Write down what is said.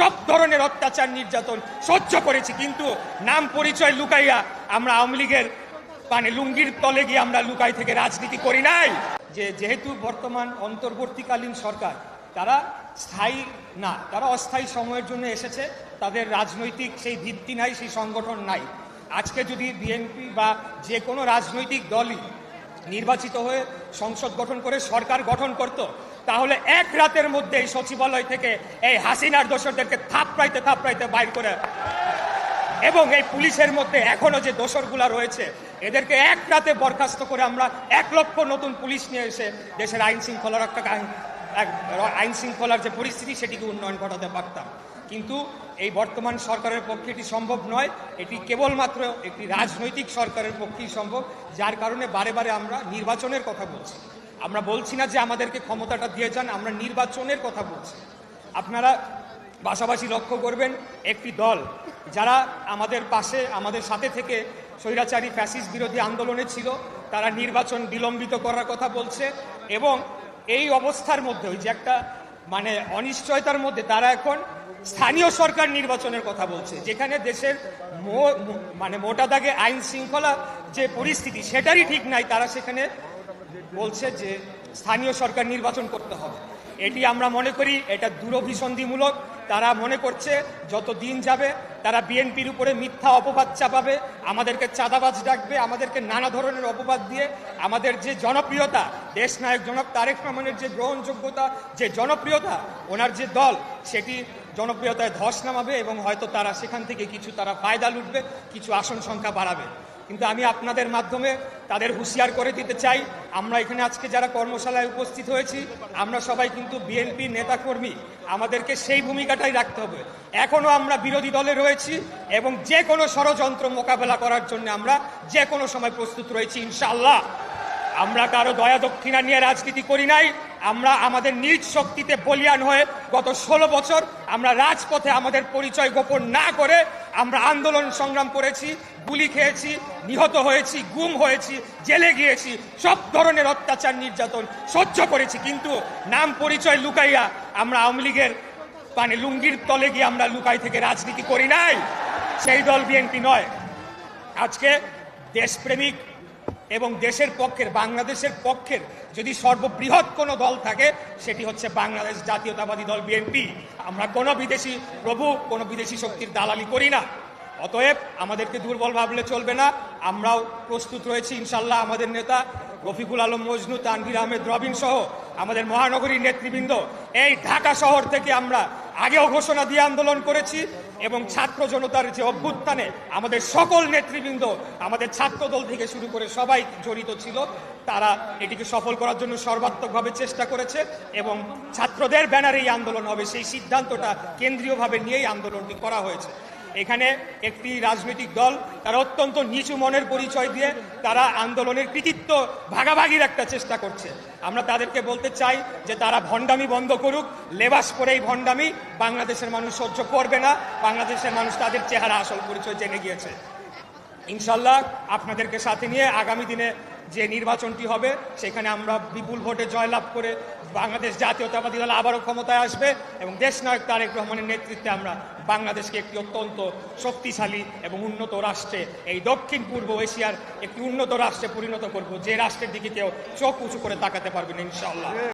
সব ধরনের অত্যাচার নির্যাতন সহ্য করেছি, কিন্তু নাম পরিচয় লুকাইয়া আমরা আওয়ামী লীগের মানে লুঙ্গির তলে গিয়ে আমরা লুকাই থেকে রাজনীতি করি নাই। যে যেহেতু বর্তমান অন্তর্বর্তীকালীন সরকার, তারা স্থায়ী না, তারা অস্থায়ী সময়ের জন্য এসেছে, তাদের রাজনৈতিক সেই ভিত্তি নাই, সেই সংগঠন নাই। আজকে যদি বিএনপি বা যে কোনো রাজনৈতিক দলই নির্বাচিত হয়ে সংসদ গঠন করে, সরকার গঠন করত তাহলে এক রাতের মধ্যে এই সচিবালয় থেকে এই হাসিনার দোষরদেরকে থাপড়াইতে থাপড়াইতে বাইর করে এবং এই পুলিশের মধ্যে এখনও যে দোসরগুলা রয়েছে, এদেরকে এক রাতে বরখাস্ত করে আমরা এক লক্ষ নতুন পুলিশ নিয়ে এসে দেশের আইন শৃঙ্খলা রক্ষা আইন- এক- আইন শৃঙ্খলার যে পরিস্থিতি, সেটিকে উন্নয়ন ঘটাতে পারতাম। কিন্তু এই বর্তমান সরকারের পক্ষে এটি সম্ভব নয়। এটি কেবলমাত্র একটি রাজনৈতিক সরকারের পক্ষেই সম্ভব, যার কারণে বারে বারে আমরা নির্বাচনের কথা বলছি। আমরা বলছি না যে আমাদেরকে ক্ষমতাটা দিয়ে যান, আমরা নির্বাচনের কথা বলছি। আপনারা পাশাপাশি লক্ষ্য করবেন, একটি দল যারা আমাদের পাশে, আমাদের সাথে থেকে স্বৈরাচারী ফ্যাসিস বিরোধী আন্দোলনে ছিল, তারা নির্বাচন বিলম্বিত করার কথা বলছে এবং এই অবস্থার মধ্যে, ওই যে একটা মানে অনিশ্চয়তার মধ্যে, তারা এখন স্থানীয় সরকার নির্বাচনের কথা বলছে, যেখানে দেশের মানে মোটা দাগে আইন শৃঙ্খলা যে পরিস্থিতি, সেটারই ঠিক নাই, তারা সেখানে বলছে যে স্থানীয় সরকার নির্বাচন করতে হবে। এটি আমরা মনে করি এটা দূরভিসন্ধিমূলক। তারা মনে করছে যত দিন যাবে, তারা বিএনপির উপরে মিথ্যা অপবাদ চাপাবে, আমাদেরকে চাঁদাবাজ ডাকবে, আমাদেরকে নানা ধরনের অপবাদ দিয়ে আমাদের যে জনপ্রিয়তা, দেশ নায়ক জনক তারেক রহমানের যে গ্রহণযোগ্যতা, যে জনপ্রিয়তা, ওনার যে দল, সেটি জনপ্রিয়তায় ধস নামাবে এবং হয়তো তারা সেখান থেকে কিছু তারা ফায়দা লুটবে, কিছু আসন সংখ্যা বাড়াবে। কিন্তু আমি আপনাদের মাধ্যমে তাদের হুঁশিয়ার করে দিতে চাই। আমরা এখানে আজকে যারা কর্মশালায় উপস্থিত হয়েছি, আমরা সবাই কিন্তু বিএনপি নেতাকর্মী। আমাদেরকে সেই ভূমিকাটাই রাখতে হবে। এখনও আমরা বিরোধী দলে রয়েছি এবং যে কোনো ষড়যন্ত্র মোকাবেলা করার জন্য আমরা যে কোনো সময় প্রস্তুত রয়েছি, ইনশাআল্লাহ। আমরা কারও দয়া দক্ষিণা নিয়ে রাজনীতি করি নাই। আমরা আমাদের নিজ শক্তিতে বলিয়ান হয়ে গত ষোলো বছর আমরা রাজপথে আমাদের পরিচয় গোপন না করে আমরা আন্দোলন সংগ্রাম করেছি, গুলি খেয়েছি, নিহত হয়েছি, গুম হয়েছি, জেলে গিয়েছি, সব ধরনের অত্যাচার নির্যাতন সহ্য করেছি। কিন্তু নাম পরিচয় লুকাইয়া আমরা আওয়ামী লীগের মানে লুঙ্গির তলে গিয়ে আমরা লুকাই থেকে রাজনীতি করি নাই। সেই দল বিএনপি নয়। আজকে দেশপ্রেমিক এবং দেশের পক্ষের, বাংলাদেশের পক্ষের যদি সর্ববৃহৎ কোনো দল থাকে, সেটি হচ্ছে বাংলাদেশ জাতীয়তাবাদী দল বিএনপি। আমরা কোনো বিদেশি প্রভু, কোনো বিদেশি শক্তির দালালি করি না। অতএব আমাদেরকে দুর্বল ভাবলে চলবে না। আমরাও প্রস্তুত রয়েছি, ইনশাল্লাহ আমাদের নেতা রফিকুল আলম, মজনু, তানভীর আহমেদ রবিন সহ আমাদের মহানগরীর নেতৃবৃন্দ। এই ঢাকা শহর থেকে আমরা আগেও ঘোষণা দিয়ে আন্দোলন করেছি এবং ছাত্র জনতার যে অভ্যুত্থানে আমাদের সকল নেতৃবৃন্দ, আমাদের ছাত্র দল থেকে শুরু করে সবাই জড়িত ছিল, তারা এটিকে সফল করার জন্য সর্বাত্মকভাবে চেষ্টা করেছে এবং ছাত্রদের ব্যানারে এই আন্দোলন হবে। সেই সিদ্ধান্তটা কেন্দ্রীয়ভাবে নিয়েই আন্দোলনটি করা হয়েছে। এখানে একটি রাজনৈতিক দল, তারা অত্যন্ত নিচু মনের পরিচয় দিয়ে তারা আন্দোলনের কৃতিত্ব ভাগাভাগির একটা চেষ্টা করছে। আমরা তাদেরকে বলতে চাই যে তারা ভণ্ডামি বন্ধ করুক, লেবাস করে এই ভণ্ডামি, বাংলাদেশের মানুষ সহ্য করবে না, বাংলাদেশের মানুষ তাদের চেহারা আসল পরিচয় জেনে গিয়েছে। ইনশাল্লাহ আপনাদেরকে সাথে নিয়ে আগামী দিনে যে নির্বাচনটি হবে, সেখানে আমরা বিপুল ভোটে জয়লাভ করে বাংলাদেশ জাতীয়তাবাদী দল আবারও ক্ষমতায় আসবে এবং দেশ নায়ক তারেক রহমানের নেতৃত্বে আমরা বাংলাদেশকে একটি অত্যন্ত শক্তিশালী এবং উন্নত রাষ্ট্রে, এই দক্ষিণ পূর্ব এশিয়ার একটি উন্নত রাষ্ট্রে পরিণত করব। যে রাষ্ট্রের দিকে কেউ চোখ উঁচু করে তাকাতে পারবেন ইনশাল্লাহ